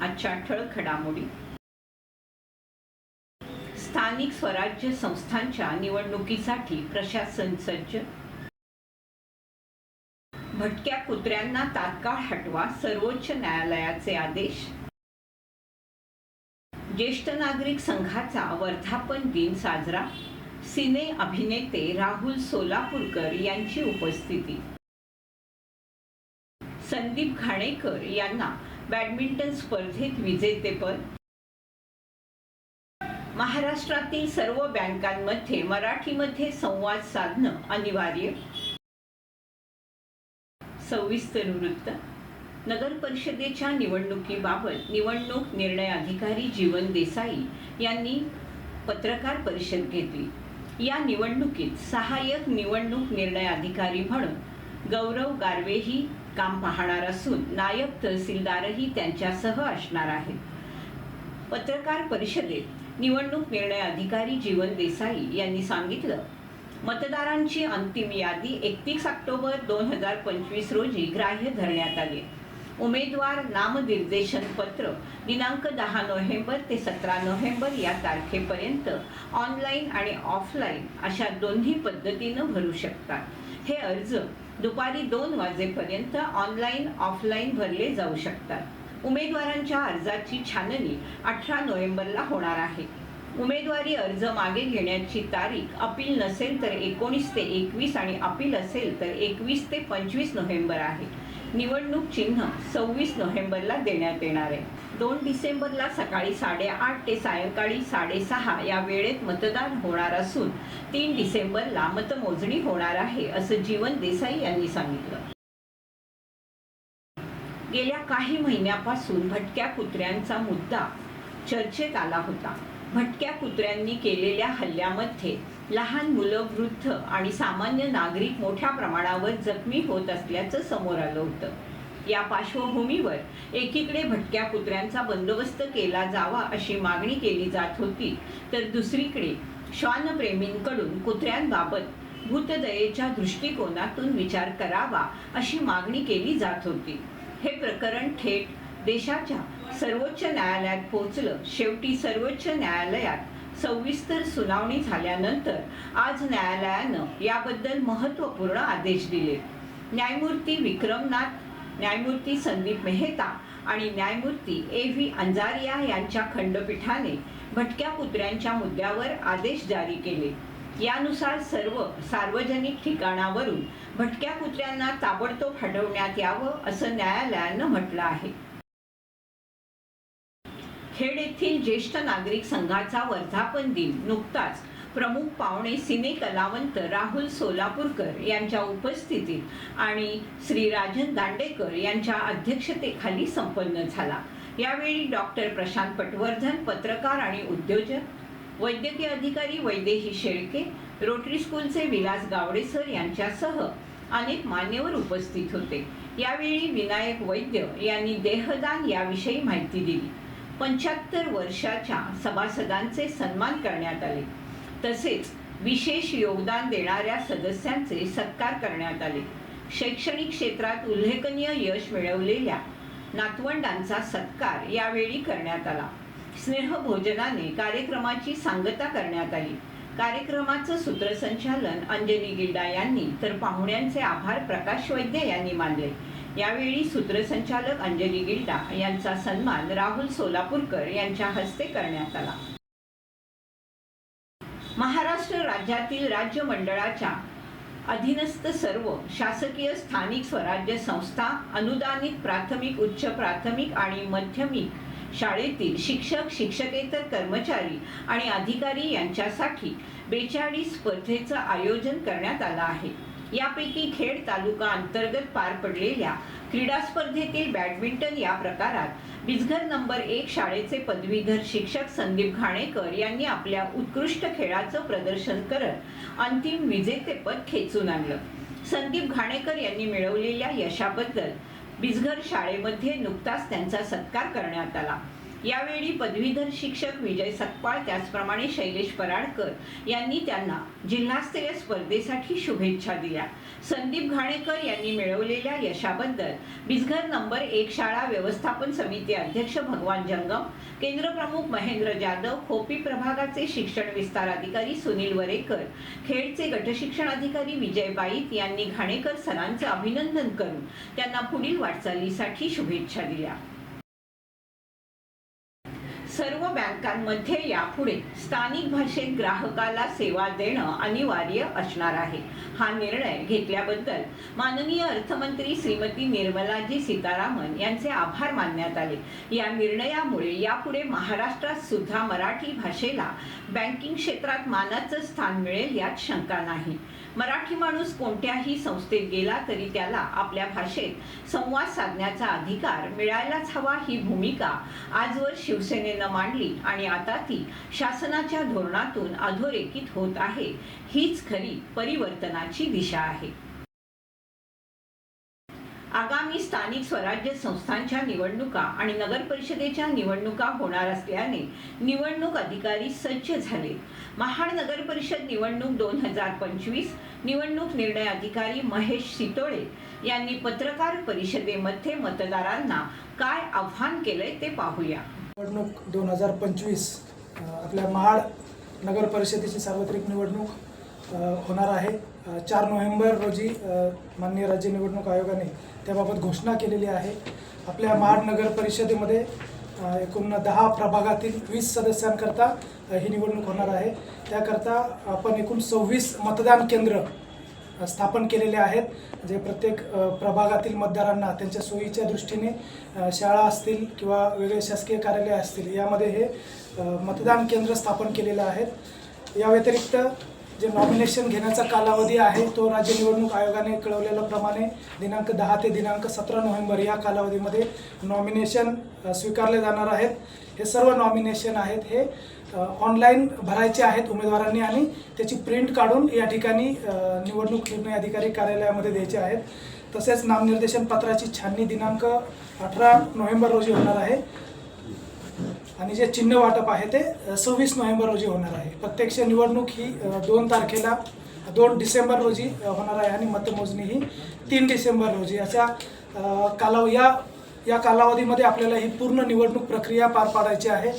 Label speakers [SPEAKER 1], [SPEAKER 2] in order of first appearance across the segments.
[SPEAKER 1] आजच्या ठळक घडामोडी. स्थानिक स्वराज्य संस्थांच्या निवडणुकीसाठी प्रशासन सज्ज. भटक्या कुत्र्यांना तात्काळ हटवा सर्वोच्च न्यायालयाचे आदेश. ज्येष्ठ नागरिक संघाचा वर्धापन दिन साजरा. सिने अभिनेते राहुल सोलापूरकर यांची उपस्थिती. संदीप घाणेकर यांना बॅडमिंटन स्पर्धेत विजेतेपद महाराष्ट्रातील सर्व बँकांमध्ये मराठीमध्ये संवाद साधणं अनिवार्य. सविस्तर वृत्त. नगर परिषदेच्या निवडणुकीबाबत निवडणूक निर्णय अधिकारी जीवन देसाई यांनी पत्रकार परिषद घेतली. या निवडणुकीत सहाय्यक निवडणूक निर्णय अधिकारी म्हणून गौरव गारवेही काम पाहणार असून नायब तहसीलदारही त्यांच्यासह असणार आहेत. पत्रकार परिषदेत निवडणूक निर्णय अधिकारी जीवन देसाई यांनी सांगितलं मतदारांची अंतिम यादी एकतीस ऑक्टोबर दोन हजार पंचवीस रोजी ग्राह्य धरण्यात आली. उमेदवार नामनिर्देशन पत्र दिनांक दहा नोव्हेंबर ते सतरा नोव्हेंबर या तारखेपर्यंत ऑनलाईन आणि ऑफलाईन अशा दोन्ही पद्धतीनं भरू शकतात. हे अर्ज दुपारी दोन वाजेपर्यंत ऑनलाईन ऑफलाईन भरले जाऊ शकतात. उमेदवारांच्या अर्जाची छाननी अठरा नोव्हेंबरला होणार आहे. उमेदवारी अर्ज मागे घेण्याची तारीख अपील नसेल तर एकोणीस ते एकवीस आणि अपील असेल तर एकवीस ते पंचवीस नोव्हेंबर आहे. निवडणूक चिन्ह सव्वीस नोव्हेंबरला देण्यात येणार आहे. दोन डिसेंबरला सकाळी साडेआठ ते सायंकाळी साडेसहा या वेळेत मतदान होणार असून तीन डिसेंबरला मतमोजणी होणार आहे असं जीवन देसाई यांनी सांगितलं. गेल्या काही महिन्यापासून भटक्या कुत्र्यांचा मुद्दा चर्चेत आला होता. भटक्या कुत्र्यांनी केलेल्या हल्ल्यामध्ये लहान मुलं वृद्ध आणि सामान्य नागरिक मोठ्या प्रमाणावर जखमी होत असल्याचं समोर आलं होतं. या पार्श्वभूमीवर एकीकडे भटक्या कुत्र्यांचा बंदोबस्त केला जावा अशी मागणी केली जात होती तर दुसरीकडे श्वानप्रेमींकडून कुत्र्यांबाबत भूतदयेच्या दृष्टिकोनातून विचार करावा अशी मागणी केली जात होती. हे प्रकरण थेट देशाच्या सर्वोच्च न्यायालयात पोहोचलं. शेवटी सर्वोच्च न्यायालयात सविस्तर सुनावणी झाल्यानंतर आज न्यायालयानं याबद्दल महत्त्वपूर्ण आदेश दिले. न्यायमूर्ती विक्रमनाथ न्यायमूर्ती संदीप मेहता आणि न्यायमूर्ती ए व्ही अंजारिया यांच्या खंडपीठाने भटक्या कुत्र्यांच्या मुद्द्यावर आदेश जारी केले. यानुसार सर्व सार्वजनिक ठिकाणावरून भटक्या कुत्र्यांना ताबडतोब हटवण्यात यावं असं न्यायालयानं म्हटलं आहे. खेड येथील ज्येष्ठ नागरिक संघाचा वर्धापन दिन नुकताच प्रमुख पाहुणे सिने कलावंत राहुल सोलापूरकर यांच्या उपस्थितीत आणि श्री राजन दांडेकर यांच्या अध्यक्षतेखाली संपन्न झाला. यावेळी डॉक्टर प्रशांत पटवर्धन पत्रकार आणि उद्योजक वैद्यकीय अधिकारी वैदेही शेळके रोटरी स्कूलचे विलास गावडे सर यांच्यासह अनेक मान्यवर उपस्थित होते. यावेळी विनायक वैद्य यांनी देहदान याविषयी माहिती दिली. पंच्याहत्तर वर्षाच्या सभासदांचे सन्मान करण्यात आले. तसेच विशेष योगदान देणाऱ्या सदस्यांचे सत्कार करण्यात आले. शैक्षणिक क्षेत्रात उल्लेखनीय यश मिळवलेल्या नातवंडांचा सत्कार यावेळी करण्यात आला. स्नेहभोजनाने कार्यक्रमाची सांगता करण्यात आली. कार्यक्रमाचं सूत्रसंचालन अंजली गिल्डा यांनी तर पाहुण्यांचे आभार प्रकाश वैद्य यांनी मानले. यावेळी सूत्रसंचालक अंजली गिल्डा यांचा सन्मान राहुल सोलापूरकर यांच्या हस्ते करण्यात आला. महाराष्ट्र राज्यातील राज्य मंडळाच्या अधीनस्थ सर्व शासकीय स्थानिक स्वराज्य संस्था अनुदानित प्राथमिक उच्च प्राथमिक आणि माध्यमिक शाळेतील शिक्षक शिक्षकेतर कर्मचारी आणि अधिकारी यांच्यासाठी बेचाळीस स्पर्धेचं आयोजन करण्यात आलं आहे. यापैकी खेड तालुका अंतर्गत पार पडलेल्या क्रीडा स्पर्धेतील बॅडमिंटन या प्रकारात बिजघर नंबर एक शाळेचे पदवीधर शिक्षक संदीप घाणेकर यांनी आपल्या उत्कृष्ट खेळाचं प्रदर्शन करत अंतिम विजेतेपद खेचून आणलं. संदीप घाणेकर यांनी मिळवलेल्या यशाबद्दल बिजघर शाळेमध्ये नुकताच त्यांचा सत्कार करण्यात आला. यावेळी पदवीधर शिक्षक विजय सकपाळ त्याचप्रमाणे शैलेश पराडकर यांनी त्यांना जिल्हास्तरीय स्पर्धेसाठी शुभेच्छा दिल्या. संदीप घाणेकर यांनी मिळवलेल्या यशाबद्दल बिजघर नंबर एक शाळा व्यवस्थापन समिती अध्यक्ष भगवान जंगम केंद्रप्रमुख महेंद्र जाधव खोपी प्रभागाचे शिक्षण विस्तार अधिकारी सुनील वरेकर खेडचे गटशिक्षण अधिकारी विजय बाईत यांनी घाणेकर सरांचं अभिनंदन करून त्यांना पुढील वाटचालीसाठी शुभेच्छा दिल्या. सर्व बँकांमध्ये यापुढे स्थानिक भाषेत ग्राहकाला सेवा देणं अनिवार्य असणार आहे. हा निर्णय घेतल्याबद्दल माननीय अर्थमंत्री श्रीमती निर्मलाजी सीतारामन यांचे आभार मानण्यात आले. या निर्णयामुळे यापुढे महाराष्ट्रात सुद्धा मराठी भाषेला बँकिंग क्षेत्रात मानाचं स्थान मिळेल यात शंका नाही. मराठी माणूस कोणत्याही संस्थेत गेला तरी त्याला आपल्या भाषेत संवाद साधण्याचा अधिकार मिळायलाच हवा ही भूमिका आजवर शिवसेनेनं मांडली आणि आता ती शासनाच्या धोरणातून अधोरेखित होत आहे. हीच खरी परिवर्तनाची दिशा आहे. आगामी स्थानिक स्वराज्य संस्थांच्या निवडणुका आणि नगर परिषदेच्या निवडणुका होणार असल्याने निवडणूक अधिकारी सज्ज झाले. महाड नगर परिषद निवडणूक दोन हजार पंचवीस निवडणूक निर्णय अधिकारी महेश सितोळे यांनी पत्रकार परिषदेमध्ये मतदारांना काय आव्हान केलंय ते पाहूया.
[SPEAKER 2] निवडणूक दोन हजार पंचवीस आपल्या महाड नगर परिषदेची सार्वत्रिक निवडणूक होणार आहे. चार नोव्हेंबर रोजी माननीय राज्य निवडणूक आयोगाने त्याबाबत घोषणा केलेली आहे. आपल्या महाड नगर परिषदेमध्ये एकूण दहा प्रभागातील वीस सदस्यांकरता ही निवडणूक होणार आहे. त्याकरता आपण एकूण सव्वीस मतदान केंद्र स्थापन केलेले आहेत. जे प्रत्येक प्रभागातील मतदारांना त्यांच्या सोयीच्या दृष्टीने शाळा असतील किंवा वेगळे शासकीय कार्यालय असतील यामध्ये हे मतदान केंद्र स्थापन केलेलं आहेत. या व्यतिरिक्त जे नॉमिनेशन घेण्याचा कालावधी आहे तो राज्य निवडणूक आयोगाने कळवलेल्याप्रमाणे दिनांक दहा ते दिनांक सतरा नोव्हेंबर या कालावधीमध्ये नॉमिनेशन स्वीकारले जाणार आहेत. हे सर्व नॉमिनेशन आहेत हे ऑनलाईन भरायचे आहेत उमेदवारांनी आणि त्याची प्रिंट काढून या ठिकाणी निवडणूक निर्णय अधिकारी कार्यालयामध्ये द्यायचे आहेत. तसेच नामनिर्देशन पत्राची छाननी दिनांक अठरा नोव्हेंबर रोजी होणार आहे. आणि जे चिन्ह वाटप आहे ते सव्वीस नोव्हेंबर रोजी होणार आहे. प्रत्यक्ष निवडणूक ही दोन तारखेला दोन डिसेंबर रोजी होणार आहे आणि मतमोजणी ही तीन डिसेंबर रोजी. अशा कालाव या या कालावधीमध्ये आपल्याला ही पूर्ण निवडणूक प्रक्रिया पार पाडायची आहे.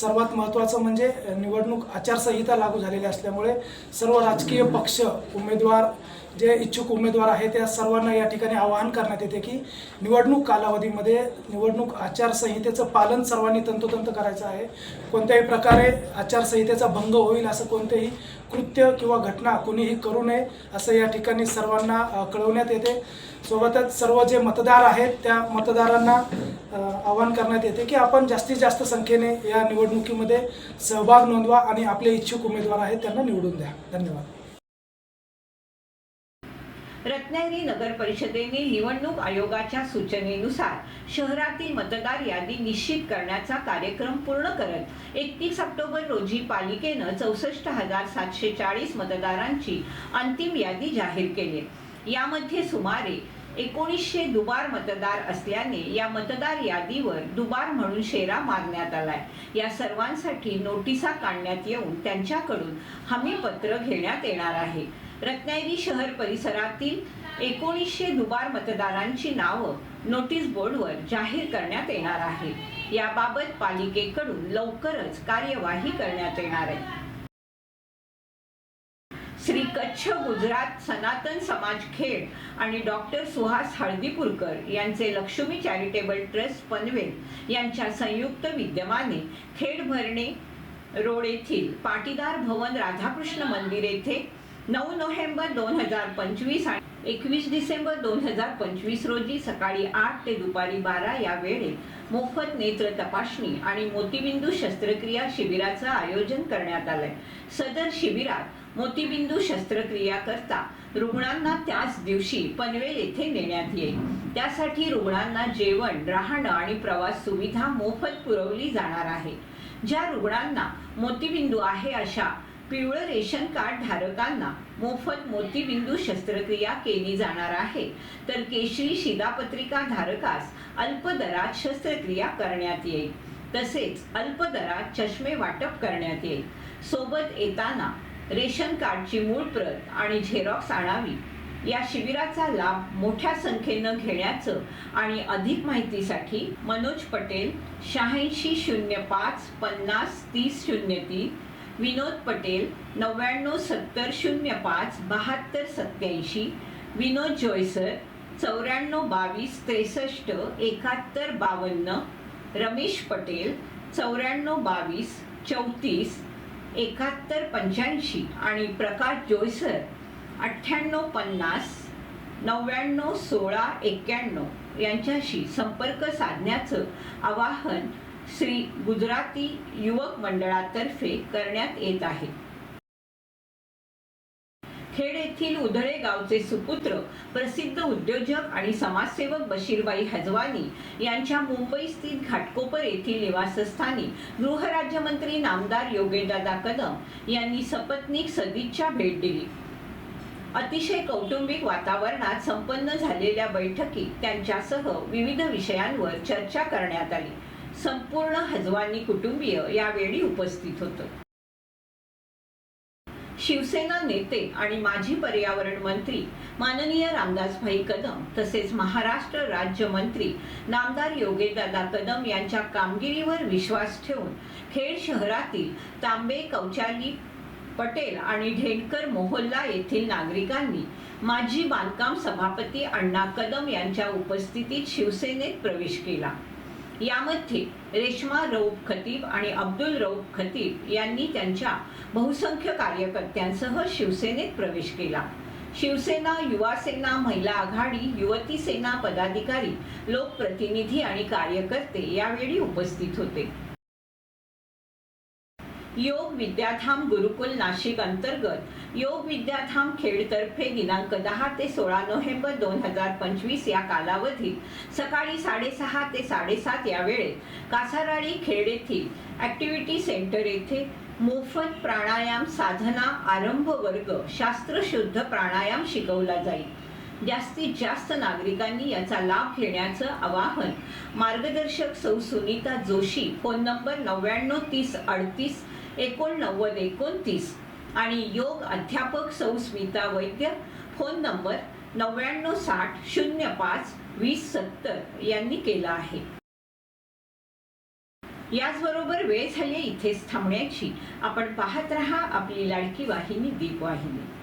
[SPEAKER 2] सर्वात महत्त्वाचं म्हणजे निवडणूक आचारसंहिता लागू झालेली असल्यामुळे सर्व राजकीय पक्ष उमेदवार जे इच्छुक उमेदवार आहेत त्या सर्वांना या ठिकाणी आवाहन करण्यात येते की निवडणूक कालावधीमध्ये निवडणूक आचारसंहितेचं पालन सर्वांनी तंतोतंत करायचं आहे. कोणत्याही प्रकारे आचारसंहितेचा भंग होईल असं कोणतेही कृत्य किंवा घटना कोणीही करू नये असं या ठिकाणी सर्वांना कळवण्यात येते. सोबतच सर्व जे मतदार आहेत त्या मतदारांना आवाहन करण्यात येते की आपण जास्तीत जास्त संख्येने या निवडणुकीमध्ये सहभाग नोंदवा आणि आपले इच्छुक उमेदवार आहेत त्यांना निवडून द्या. धन्यवाद.
[SPEAKER 1] रत्नागिरी नगर परिषदेने निवडणूक आयोगाच्या सूचनेनुसार शहरातील मतदार यादी निश्चित करण्याचा कार्यक्रम पूर्ण करत एकतीस ऑक्टोबर रोजी पालिकेनं चौसष्ट हजार सातशे चाळीस मतदारांची अंतिम यादी जाहीर केली. यामध्ये सुमारे एकोणीसशे दुबार मतदार असल्याने या मतदार यादीवर दुबार म्हणून शेरा मारण्यात आलाय. या सर्वांसाठी नोटिसा काढण्यात येऊन त्यांच्याकडून हमीपत्र घेण्यात येणार आहे. रत्नागिरी शहर परिसरातील एकोणीसशे दुबार मतदारांची नावं नोटीस बोर्डवर जाहीर करण्यात येणार आहे याबाबत पालिकेकडून लवकरच कार्यवाही करण्यात येणार आहे. श्री कच्छ गुजरात सनातन समाज खेड आणि डॉक्टर सुहास हळदीपूरकर यांचे लक्ष्मी चॅरिटेबल ट्रस्ट पनवेल यांच्या संयुक्त विद्यमाने खेड भरणे रोड येथील पाटीदार भवन राधाकृष्ण मंदिर येथे नऊ नोव्हेंबर दोन हजार पंचवीस आणि एकवीस डिसेंबर दोन हजार पंचवीस रोजी सकाळी आठ ते दुपारी बारा या वेळेत मोफत नेत्र तपासणी आणि मोतीबिंदू शस्त्रक्रिया शिबिराचं आयोजन करण्यात आलंय. सदर शिबिरात मोतीबिंदू शस्त्रक्रिया करता रुग्णांना त्याच दिवशी पनवेल येथे नेण्यात येईल. त्यासाठी रुग्णांना जेवण राहणं आणि प्रवास सुविधा मोफत पुरवली जाणार आहे. ज्या रुग्णांना मोतीबिंदू आहे अशा पिवळं रेशन कार्ड धारकांना मोफत मोतीबिंदू शस्त्रक्रिया केली जाणार आहे. तर केशरी शिधापत्रिका धारकास अल्प दरात शस्त्रक्रिया करण्यात येईल. तसेच अल्प दरात चष्मे वाटप करण्यात येईल. सोबत येताना रेशन कार्डची मूळ प्रत आणि झेरॉक्स आणावी. या शिबिराचा लाभ मोठ्या संख्येनं घेण्याचं आणि अधिक माहितीसाठी मनोज पटेल शहाऐंशी शून्य पाच पन्नास तीस शून्य तीन विनोद पटेल नव्याण्णव सत्तर शून्य पाच बहात्तर सत्याऐंशी विनोद जोयसर चौऱ्याण्णव बावीस त्रेसष्ट एकाहत्तर बावन्न रमेश पटेल चौऱ्याण्णव बावीस चौतीस एकाहत्तर पंच्याऐंशी आणि प्रकाश जोयसर अठ्ठ्याण्णव पन्नास नव्याण्णव सोळा एक्क्याण्णव यांच्याशी संपर्क साधण्याचं आवाहन श्री गुजराती युवक मंडळातर्फे करण्यात येत आहे. खेड येथील उधळे गावचे सुपुत्र प्रसिद्ध उद्योजक आणि समाजसेवक बशीरबाई हजवानी यांच्या मुंबई स्थित घाटकोपर येथील निवासस्थानी गृहराज्यमंत्री नामदार योगेदादा कदम यांनी सपत्नीक सदिच्छा भेट दिली. अतिशय कौटुंबिक वातावरणात संपन्न झालेल्या बैठकीत त्यांच्यासह विविध विषयांवर चर्चा करण्यात आली. संपूर्ण हजवानी कुटुंबीय यावेळी उपस्थित होतं. शिवसेना नेते आणि माजी पर्यावरण मंत्री माननीय रामदासभाई कदम तसेच महाराष्ट्र राज्यमंत्री नामदार योगेदादा कदम यांच्या कामगिरीवर विश्वास ठेवून खेड शहरातील तांबे कौचाली पटेल आणि ढेंडकर मोहल्ला येथील नागरिकांनी माजी बांधकाम सभापती अण्णा कदम यांच्या उपस्थितीत शिवसेनेत प्रवेश केला. यामध्ये रेश्मा रऊफ खतीब आणि अब्दुल रऊफ खतीब यांनी त्यांच्या बहुसंख्य कार्यकर्त्यांसह शिवसेनेत प्रवेश केला. शिवसेना युवा सेना महिला आघाडी युवती सेना पदाधिकारी लोकप्रतिनिधी आणि कार्यकर्ते यावेळी उपस्थित होते. योग विद्याधाम गुरुकुल नाशिक अंतर्गत योग विद्याधाम खेडतर्फे दिनांक दहा ते सोळा नोव्हेंबर दोन हजार पंचवीस या कालावधीत सकाळी साडेसहा ते साडेसात या वेळेत कासाराळी खेड येथील ॲक्टिव्हिटी सेंटर येथे मोफत प्राणायाम साधना आरंभ वर्ग शास्त्रशुद्ध प्राणायाम शिकवला जाईल. जास्तीत जास्त नागरिकांनी याचा लाभ घेण्याचं आवाहन मार्गदर्शक सौ सुनीता जोशी फोन नंबर नव्याण्णव तीस अडतीस एकोणनव्वद एकोणतीस. आणि योग अध्यापक सौ स्मिता वैद्य फोन नंबर नव्याण्णव साठ शून्य पाच वीस सत्तर यांनी केला आहे. याचबरोबर वेळ झाली इथेच थांबण्याची. आपण पाहत रहा आपली लाडकी वाहिनी दीप वाहिनी